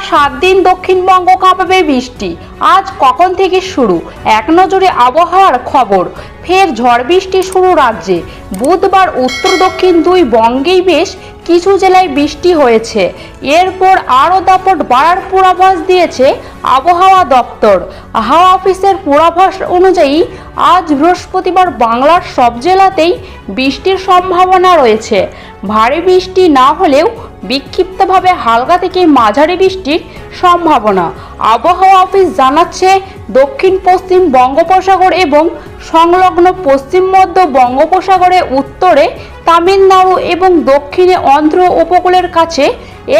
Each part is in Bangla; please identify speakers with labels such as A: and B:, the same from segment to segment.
A: সাত দিন দক্ষিণবঙ্গ কাঁপাবে বৃষ্টি। আজ কখন থেকে শুরু? এক নজরে আবহাওয়ার খবর। ফের ঝড় বৃষ্টি শুরু রাজ্যে। বুধবার উত্তর দক্ষিণ দুই বঙ্গেই বেশ কিছু জেলায় বৃষ্টি হয়েছে। এরপর আরও দাপট বাড়ার পূর্বাভাস দিয়েছে আবহাওয়া দপ্তর। হাওয়া অফিসের পূর্বাভাস অনুযায়ী আজ বৃহস্পতিবার বাংলার সব জেলাতেই বৃষ্টির সম্ভাবনা রয়েছে। ভারী বৃষ্টি না হলেও বিক্ষিপ্তভাবে হালকা থেকে মাঝারি বৃষ্টির সম্ভাবনা। আবহাওয়া অফিস জানাচ্ছে, দক্ষিণ পশ্চিম বঙ্গোপসাগর এবং সংলগ্ন পশ্চিম মধ্য বঙ্গোপসাগরে উত্তরে তামিলনাড়ু এবং দক্ষিণে অন্ধ্র উপকূলের কাছে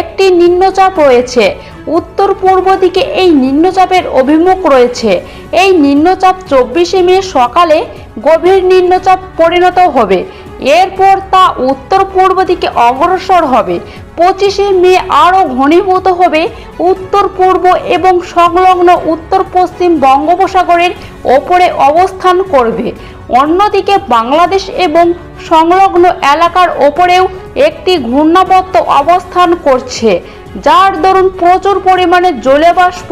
A: একটি নিম্নচাপ রয়েছে। উত্তর পূর্ব দিকে এই নিম্নচাপের অভিমুখ রয়েছে। এই নিম্নচাপ চব্বিশে মে সকালে গভীর নিম্নচাপ পরিণত হবে। এরপর তা উত্তর পূর্ব দিকে অগ্রসর হবে। পঁচিশে মে আরও ঘনীভূত হবে উত্তর পূর্ব এবং সংলগ্ন উত্তর পশ্চিম বঙ্গোপসাগরের ওপরে অবস্থান করবে। অন্যদিকে বাংলাদেশ এবং সংলগ্ন এলাকার ওপরেও একটি ঘূর্ণাবর্ত অবস্থান করছে, যার দরুন প্রচুর পরিমাণে জলে বাষ্প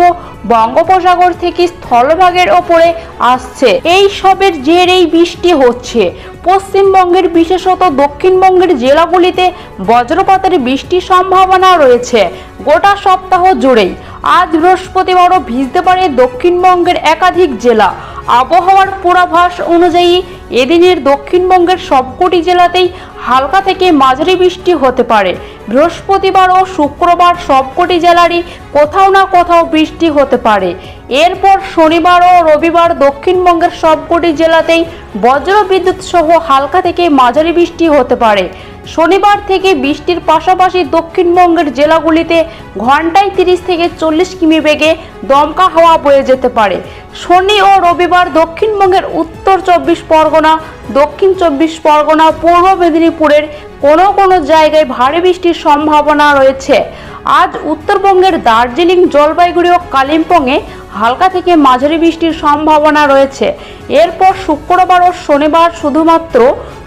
A: বঙ্গোপসাগর থেকে স্থলভাগের ওপরে আসছে। এই সবের জেরেই বৃষ্টি হচ্ছে। পশ্চিমবঙ্গের বিশেষত দক্ষিণবঙ্গের জেলাগুলিতে বজ্রপাতের বৃষ্টির সম্ভাবনা রয়েছে। গোটা সপ্তাহ জুড়েই আজ বৃহস্পতিবারও ভিজতে পারে দক্ষিণবঙ্গের একাধিক জেলা। আবহাওয়ার পূর্বাভাস অনুযায়ী এদিনের দক্ষিণবঙ্গের সবকটি জেলাতেই হালকা থেকে মাঝারি বৃষ্টি হতে পারে। বৃহস্পতিবার ও শুক্রবার সবকটি জেলারই কোথাও না কোথাও বৃষ্টি হতে পারে। এরপর শনিবার ও রবিবার দক্ষিণবঙ্গের সবকটি জেলাতেই বজ্র বিদ্যুৎ সহ হালকা থেকে মাঝারি বৃষ্টি হতে পারে। শনিবার থেকে বৃষ্টির পাশাপাশি দক্ষিণবঙ্গের জেলাগুলিতে ঘন্টায় তিরিশ থেকে চল্লিশ কিমি বেগে দমকা হাওয়া বয়ে যেতে পারে। শনি ও রবিবার দক্ষিণবঙ্গের উত্তর চব্বিশ পরগনা, দক্ষিণ চব্বিশ পরগনা, পূর্ব মেদিনীপুরের কোনো কোনো জায়গায় ভারী বৃষ্টির সম্ভাবনা রয়েছে। আজ উত্তরবঙ্গের দার্জিলিং, জলপাইগুড়ি ও কালিম্পংয়ে হালকা থেকে মাঝারি বৃষ্টির সম্ভাবনা রয়েছে। এরপর শুক্রবার ও শনিবার শুধুমাত্র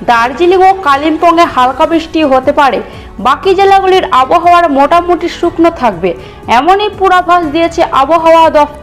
A: দার্জিলিং ও কালিম্পংয়ে হালকা বৃষ্টি হতে পারে। বাকি জেলাগুলির আবহাওয়ার মোটামুটি শুকনো থাকবে। এমনই পূর্বাভাস দিয়েছে আবহাওয়া দপ্তর।